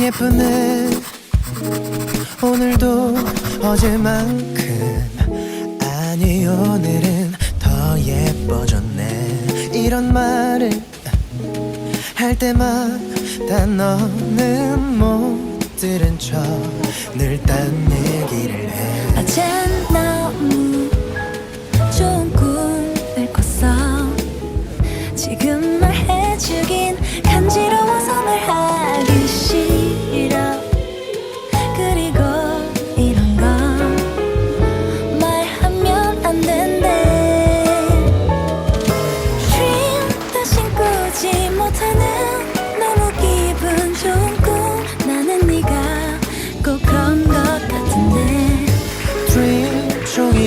예쁘네. 오늘도 어제만큼 아니 오늘은 더 예뻐졌네. 이런 말을 할 때마다 너는 못 들은 척 늘 딴 얘기를 해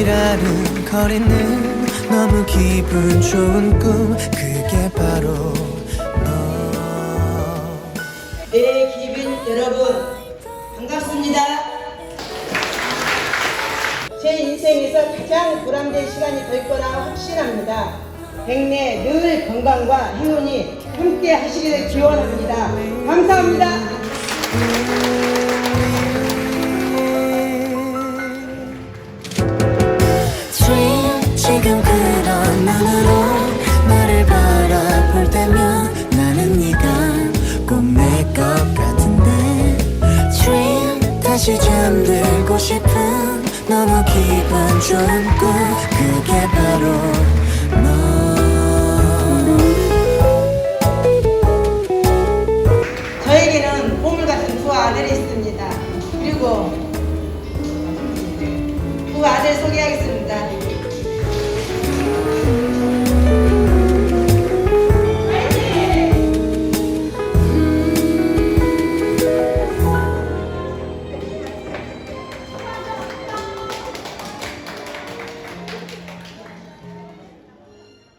이라는 거리는 너무 기분 좋은 꿈 그게 바로 너 네, 기빈 여러분 반갑습니다. 제 인생에서 가장 보람된 시간이 될 거라 확신합니다. 백내 늘 건강과 행운이 함께 하시기를 기원합니다. 감사합니다. 다시 잠들고 싶은 너무 기분 좋은 꿈 그게 바로 너 저에게는 보물 같은 두 아들이 있습니다. 그리고 두 아들 소개하겠습니다.